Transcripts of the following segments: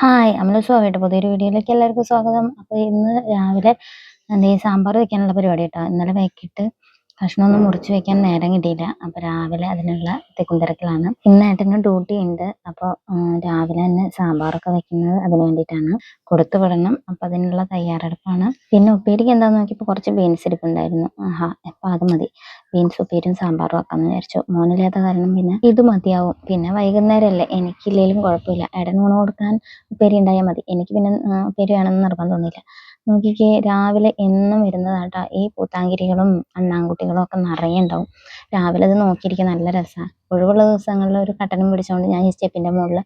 Hi Amala സ്വാമിയുടെ പുതിയൊരു വീഡിയോയിലേക്ക് എല്ലാവർക്കും സ്വാഗതം. അപ്പോൾ ഇന്ന് രാവിലെ എന്തേ സാമ്പാർ വെക്കാനുള്ള പരിപാടി കേട്ടോ. ഇന്നലെ വൈകിട്ട് കഷ്ണമൊന്നും മുറിച്ചു വെക്കാൻ നേരം കിട്ടിയില്ല. അപ്പോൾ രാവിലെ അതിനുള്ള തിക്കും തിരക്കിലാണ് ഇന്ന് ഏട്ടന് ഡ്യൂട്ടി ഉണ്ട്. അപ്പോൾ രാവിലെ തന്നെ സാമ്പാറൊക്കെ വെക്കുന്നത് അതിന് വേണ്ടിയിട്ടാണ്. കൊടുത്തു വിടണം. അപ്പോൾ അതിനുള്ള തയ്യാറെടുപ്പാണ്. പിന്നെ ഉപ്പേരിക്ക് എന്താന്ന് നോക്കിയപ്പോൾ കുറച്ച് ബീൻസ് ഇരിപ്പുണ്ടായിരുന്നു ആഹാ അപ്പോൾ അത് മതി. ബീൻസ് ഉപ്പേരിയും സാമ്പാറും ആക്കാമെന്ന് വിചാരിച്ചു. മോനില്ലാത്ത കാരണം പിന്നെ ഇത് മതിയാവും. പിന്നെ വൈകുന്നേരമല്ലേ എനിക്കില്ലെങ്കിലും കുഴപ്പമില്ല. ഏട്ടന് ഊണ് കൊടുക്കാൻ ഉപ്പേരി ഉണ്ടായാൽ മതി. എനിക്ക് പിന്നെ ഉപ്പേരി വേണമെന്ന് നിർബന്ധമൊന്നുമില്ല. നോക്കിക്കേ രാവിലെ എന്നും വരുന്നതാട്ടാ. ഈ പൂത്താങ്കിരികളും അണ്ണാൻകുട്ടികളും ഒക്കെ നിറയെ ഉണ്ടാവും. രാവിലെ അത് നോക്കിയിരിക്കാൻ നല്ല രസമാണ് ഒഴിവുള്ള ദിവസങ്ങളിൽ ഒരു കട്ടനും പിടിച്ചുകൊണ്ട് ഞാൻ ഈ സ്റ്റെപ്പിന്റെ മുകളിൽ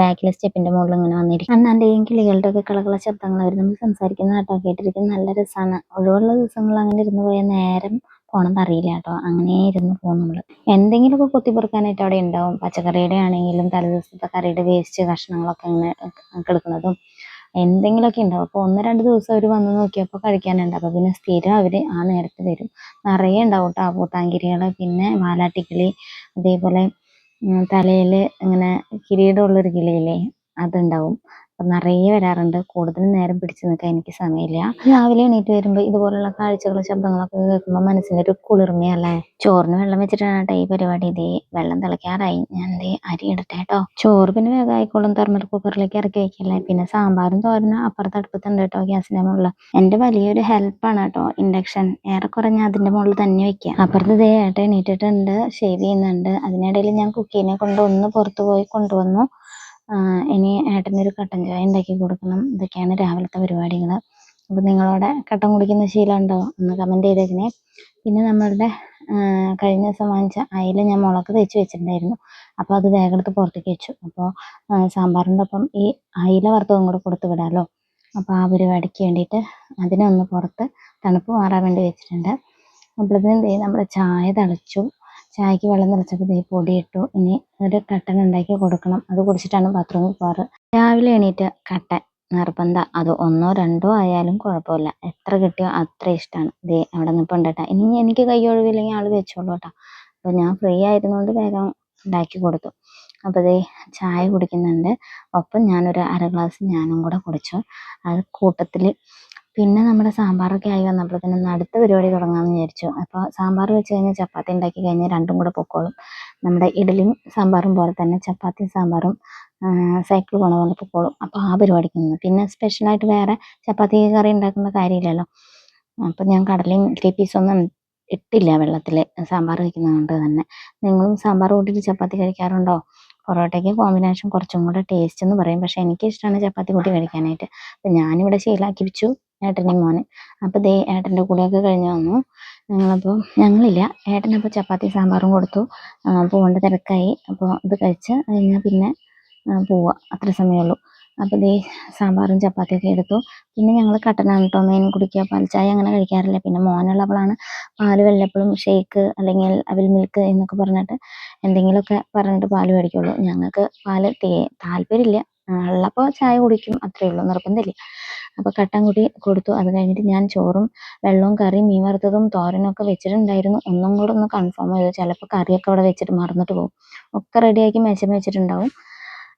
ബാക്കിലെ സ്റ്റെപ്പിന്റെ മുകളിൽ ഇങ്ങനെ വന്നിരിക്കും. അണ്ണാന്റെയും കിളികളുടെ ഒക്കെ കളകള ശബ്ദങ്ങൾ അവർ നമ്മൾ സംസാരിക്കുന്ന കേട്ടോ കേട്ടിരിക്കുന്ന നല്ല രസമാണ് ഒഴിവുള്ള ദിവസങ്ങളിൽ അങ്ങനെ ഇരുന്ന് പോയാൽ നേരം പോണെന്ന് അറിയില്ല കേട്ടോ. അങ്ങനെ ഇരുന്ന് പോകും നമ്മൾ എന്തെങ്കിലുമൊക്കെ കൊത്തിപ്പെറുക്കാനായിട്ട് അവിടെ ഉണ്ടാവും. പച്ചക്കറിയുടെ ആണെങ്കിലും തലേദിവസത്തെ കറിയുടെ വേസ്റ്റ് കഷ്ണങ്ങളൊക്കെ ഇങ്ങനെ കിടക്കുന്നതും എന്തെങ്കിലുമൊക്കെ ഉണ്ടാവും. അപ്പോൾ ഒന്ന് രണ്ട് ദിവസം അവർ വന്ന് നോക്കിയപ്പോൾ കഴിക്കാനുണ്ട്. അപ്പോൾ പിന്നെ സ്ഥിരം അവർ ആ നേരത്ത് വരും നിറയെ ഉണ്ടാവും കേട്ടോ പൂത്താങ്കിരികൾ പിന്നെ വാലാട്ടിക്കിളി അതേപോലെ തലയിൽ ഇങ്ങനെ കിരീടമുള്ളൊരു കിളിയില്ലേ? അതുണ്ടാവും. അപ്പം നിറയെ വരാറുണ്ട്. കൂടുതൽ നേരം പിടിച്ചു നിൽക്കാൻ എനിക്ക് സമയമില്ല. രാവിലെ എണീറ്റ് വരുമ്പോൾ ഇതുപോലുള്ള കാഴ്ചകളും ശബ്ദങ്ങളൊക്കെ കേൾക്കുമ്പോൾ മനസ്സിന് ഒരു കുളിർമയല്ലേ? ചോറിന് വെള്ളം വെച്ചിട്ടാണ് കേട്ടോ ഈ പരിപാടി. ഇതേ വെള്ളം തിളയ്ക്കാറായി. ഞാൻ ദേ അരി ഇടട്ടെ കേട്ടോ ചോറ് പിന്നെ വേഗം ആയിക്കോളും. തെർമൽ കുക്കറിലേക്ക് ഇറക്കി വയ്ക്കല്ലേ പിന്നെ സാമ്പാറും തോരനും അപ്പുറത്ത് അടുപ്പത്തുണ്ട് കേട്ടോ ഗ്യാസിന്റെ മുകളിൽ എന്റെ വലിയൊരു ഹെൽപ്പാണ് കേട്ടോ ഇൻഡക്ഷൻ. ഏറെക്കുറെ ഞാൻ അതിന്റെ മുകളിൽ തന്നെ വെക്കുക അപ്പുറത്ത് ഇതേ ഏട്ടൻ എണീറ്റിട്ടുണ്ട്. ഷേവ് ചെയ്യുന്നുണ്ട്. അതിനിടയിൽ ഞാൻ കുക്കീനെ കൊണ്ട് ഒന്ന് പുറത്തു പോയി കൊണ്ടുവന്നു. ഇനി ഏട്ടനൊരു കട്ടൻ ചായ ഉണ്ടാക്കി കൊടുക്കണം. ഇതൊക്കെയാണ് രാവിലത്തെ പരിപാടികൾ. അപ്പോൾ നിങ്ങളവിടെ കട്ടൻ കുടിക്കുന്ന ശീലം ഉണ്ടോ? ഒന്ന് കമന്റ് ചെയ്തേക്കണേ പിന്നെ നമ്മളുടെ കഴിഞ്ഞ ദിവസം വാങ്ങിച്ച അയില ഞാൻ മുളക് തേച്ച് വെച്ചിട്ടുണ്ടായിരുന്നു. അപ്പോൾ അത് വേഗം എടുത്ത് പുറത്തേക്ക് വെച്ചു. അപ്പോൾ സാമ്പാറിന്റെ ഒപ്പം ഈ അയില വറുത്തതും കൂടെ കൊടുത്ത് വിടാമല്ലോ അപ്പോൾ ആ പരിപാടിക്ക് വേണ്ടിയിട്ട് അതിനൊന്ന് പുറത്ത് തണുപ്പ് മാറാൻ വേണ്ടി വെച്ചിട്ടുണ്ട്. അപ്പോഴത്തേനും നമ്മുടെ ചായ തിളച്ചു. ചായക്ക് വെള്ളം നിറച്ചപ്പോൾ ദേ പൊടിയിട്ടു. ഇനി ഒരു കട്ടൻ ഉണ്ടാക്കി കൊടുക്കണം. അത് കുടിച്ചിട്ടാണ് ബാത്റൂമിൽ പോകാറ് രാവിലെ എണീറ്റ് കട്ടൻ നിർബന്ധ. അത് ഒന്നോ രണ്ടോ ആയാലും കുഴപ്പമില്ല. എത്ര കിട്ടിയോ അത്ര ഇഷ്ടമാണ് ദേ അവിടെ നിൽപ്പുണ്ട് കേട്ടോ ഇനി എനിക്ക് കൈ ഒഴിവില്ലെങ്കിൽ ആൾ വെച്ചോളൂ കേട്ടോ അപ്പോൾ ഞാൻ ഫ്രീ ആയിരുന്നുകൊണ്ട് വേഗം ഉണ്ടാക്കി കൊടുത്തു. അപ്പോൾ ദേ ചായ കുടിക്കുന്നുണ്ട്. ഒപ്പം ഞാനൊരു അര ഗ്ലാസ് ഞാനും കൂടെ കുടിച്ചു. അത് കൂട്ടത്തിൽ പിന്നെ നമ്മുടെ സാമ്പാറൊക്കെ ആയി വന്നപ്പോഴത്തേനും അടുത്ത പരിപാടി തുടങ്ങാമെന്ന് വിചാരിച്ചു. അപ്പോൾ സാമ്പാർ വെച്ച് കഴിഞ്ഞാൽ ചപ്പാത്തി ഉണ്ടാക്കി കഴിഞ്ഞാൽ രണ്ടും കൂടെ പൊക്കോളും. നമ്മുടെ ഇഡലിയും സാമ്പാറും പോലെ തന്നെ ചപ്പാത്തി സാമ്പാറും സൈക്കിൾ പോണ പോലെ പൊക്കോളും. അപ്പോൾ ആ പരിപാടിക്ക് നിന്ന്. പിന്നെ സ്പെഷ്യലായിട്ട് വേറെ ചപ്പാത്തി കറി ഉണ്ടാക്കുന്ന കാര്യമില്ലല്ലോ. അപ്പം ഞാൻ കടലയും ഗ്രീൻ പീസൊന്നും ഇട്ടില്ല വെള്ളത്തിൽ. സാമ്പാർ വയ്ക്കുന്നത് കൊണ്ട് തന്നെ. നിങ്ങളും സാമ്പാർ കൂട്ടിയിട്ട് ചപ്പാത്തി കഴിക്കാറുണ്ടോ? പൊറോട്ടയ്ക്ക് കോമ്പിനേഷൻ കുറച്ചും കൂടെ ടേസ്റ്റ് എന്ന് പറയും. പക്ഷേ എനിക്ക് ഇഷ്ടമാണ് ചപ്പാത്തി കൂട്ടി കഴിക്കാനായിട്ട്. അപ്പം ഞാനിവിടെ ശീലാക്കി വെച്ചു. ഏട്ടനെയും മോന്. അപ്പോൾ ദേ ഏട്ടന്റെ കൂടെയൊക്കെ കഴിഞ്ഞ് വന്നു. ഞങ്ങളപ്പോൾ ഞങ്ങളില്ല. ഏട്ടനപ്പോൾ ചപ്പാത്തി സാമ്പാറും കൊടുത്തു. പോകേണ്ട തിരക്കായി. അപ്പോൾ ഇത് കഴിച്ച് കഴിഞ്ഞാൽ പിന്നെ പോവുക അത്ര സമയമുള്ളൂ. അപ്പോൾ ദേ സാമ്പാറും ചപ്പാത്തിയൊക്കെ എടുത്തു. പിന്നെ ഞങ്ങൾ കട്ടനാണ് കേട്ടോ മെയിൻ കുടിക്കുക പാൽച്ചായ അങ്ങനെ കഴിക്കാറില്ല. പിന്നെ മോനുള്ളപ്പോഴാണ് പാൽ വല്ലപ്പോഴും ഷേക്ക് അല്ലെങ്കിൽ അവിൽ മിൽക്ക് എന്നൊക്കെ പറഞ്ഞിട്ട് എന്തെങ്കിലുമൊക്കെ പറഞ്ഞിട്ട് പാൽ മേടിക്കുള്ളൂ. ഞങ്ങൾക്ക് പാൽ താല്പര്യമില്ല. ഉള്ളപ്പോൾ ചായ കുടിക്കും. അത്രയേ ഉള്ളൂ. നിർബന്ധമില്ല. അപ്പോൾ കട്ടൻ കൂടി കൊടുത്തു. അത് കഴിഞ്ഞിട്ട് ഞാൻ ചോറും വെള്ളവും കറിയും മീൻ വറുത്തതും തോരനും ഒക്കെ വെച്ചിട്ടുണ്ടായിരുന്നു. ഒന്നും കൂടെ ഒന്ന് കൺഫേം ചെയ്തു. ചിലപ്പോൾ കറിയൊക്കെ അവിടെ വെച്ചിട്ട് മറന്നിട്ട് പോകും. ഒക്കെ റെഡിയാക്കി മെച്ചം വെച്ചിട്ടുണ്ടാവും.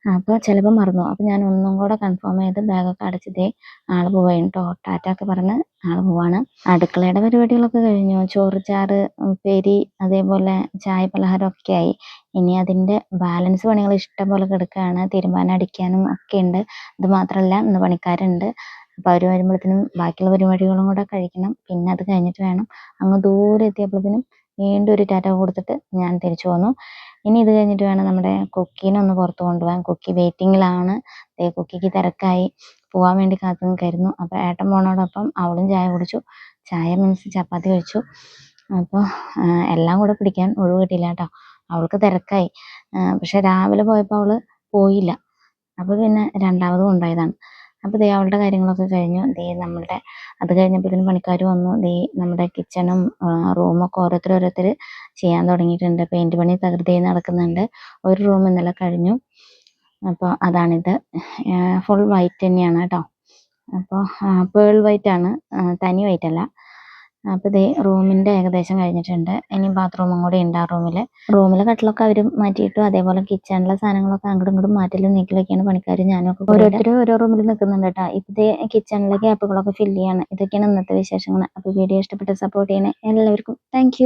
അപ്പോൾ ചിലപ്പോൾ മറന്നു അപ്പോൾ ഞാൻ ഒന്നും കൂടെ കൺഫേം ചെയ്ത് ബാഗൊക്കെ അടച്ചിട്ടേ ആൾ പോവാണ് കേട്ടോ ടാറ്റ ഒക്കെ പറഞ്ഞ് ആൾ പോവാണ്. അടുക്കളയുടെ പരിപാടികളൊക്കെ കഴിഞ്ഞു. ചോറ് ചാറ് പേരി അതേപോലെ ചായ പലഹാരമൊക്കെ ആയി. ഇനി അതിന്റെ ബാലൻസ് പണികൾ ഇഷ്ടം പോലെ കിടക്കുകയാണ് തീരുമാനം അടിക്കാനും ഒക്കെ ഉണ്ട്. ഇത് മാത്രമല്ല ഇന്ന് പണിക്കാരുണ്ട്. അപ്പോൾ അവർ വരുമ്പോഴത്തേനും ബാക്കിയുള്ള പരിപാടികളും കൂടെ കഴിക്കണം. പിന്നെ അത് കഴിഞ്ഞിട്ട് വേണം അങ്ങ് ദൂരെ എത്തിയപ്പോഴത്തേനും വീണ്ടും ഒരു ടാറ്റ കൊടുത്തിട്ട് ഞാൻ തിരിച്ചു പോന്നു ഇനി ഇത് കഴിഞ്ഞിട്ട് വേണം നമ്മുടെ കുക്കീനെ ഒന്ന് പുറത്ത് കൊണ്ടുപോകാൻ. കുക്കി വെയിറ്റിങ്ങിലാണ്. കൊക്കിക്ക് തിരക്കായി. പോകാൻ വേണ്ടി കാത്തു നിൽക്കായിരുന്നു അപ്പോൾ ഏട്ടൻ പോണോടൊപ്പം അവളും ചായ കുടിച്ചു. ചായ മീൻസ് ചപ്പാത്തി കഴിച്ചു. അപ്പോൾ എല്ലാം കൂടെ പിടിക്കാൻ ഒഴിവ് കിട്ടിയില്ല കേട്ടോ. അവൾക്ക് തിരക്കായി. പക്ഷെ രാവിലെ പോയപ്പോൾ അവൾ പോയില്ല. അപ്പോൾ പിന്നെ രണ്ടാമതും കൊണ്ടുപോയതാണ് അപ്പോൾ ദേ അവളുടെ കാര്യങ്ങളൊക്കെ കഴിഞ്ഞു. ദേ നമ്മളുടെ അത് കഴിഞ്ഞപ്പോഴത്തേനും പണിക്കാർ വന്നു. ദേ നമ്മുടെ കിച്ചണും റൂമൊക്കെ ഓരോരുത്തർ ഓരോരുത്തർ ചെയ്യാൻ തുടങ്ങിയിട്ടുണ്ട്. പെയിന്റ് പണി തകൃതിയായി നടക്കുന്നുണ്ട്. ഒരു റൂം ഇന്നലെ കഴിഞ്ഞു. അപ്പോൾ അതാണിത്. ഫുൾ വൈറ്റ് തന്നെയാണ് കേട്ടോ. അപ്പോൾ പേൾ വൈറ്റ് ആണ്. തനി വൈറ്റ് അല്ല. അപ്പോൾ ഇതേ റൂമിന്റെ ഏകദേശം കഴിഞ്ഞിട്ടുണ്ട്. ഇനി ബാത്റൂമും കൂടി ഉണ്ട് ആ റൂമിൽ റൂമിലെ കട്ടിലൊക്കെ അവർ മാറ്റിയിട്ടു അതേപോലെ കിച്ചണിലെ സാധനങ്ങളൊക്കെ അങ്ങോട്ടും ഇങ്ങോട്ടും മാറ്റലും നീക്കലൊക്കെയാണ് പണിക്കാർ ഞാനും ഒക്കെ ഓരോരുത്തരും ഓരോ റൂമിൽ നിൽക്കുന്നുണ്ട് കേട്ടോ. ഇതേ കിച്ചണിലെ ഗ്യാപ്പുകളൊക്കെ ഫില്ല് ചെയ്യാണ്. ഇതൊക്കെയാണ് ഇന്നത്തെ വിശേഷങ്ങൾ അപ്പോൾ വീഡിയോ ഇഷ്ടപ്പെട്ട് സപ്പോർട്ട് ചെയ്യണേ. എല്ലാവർക്കും താങ്ക്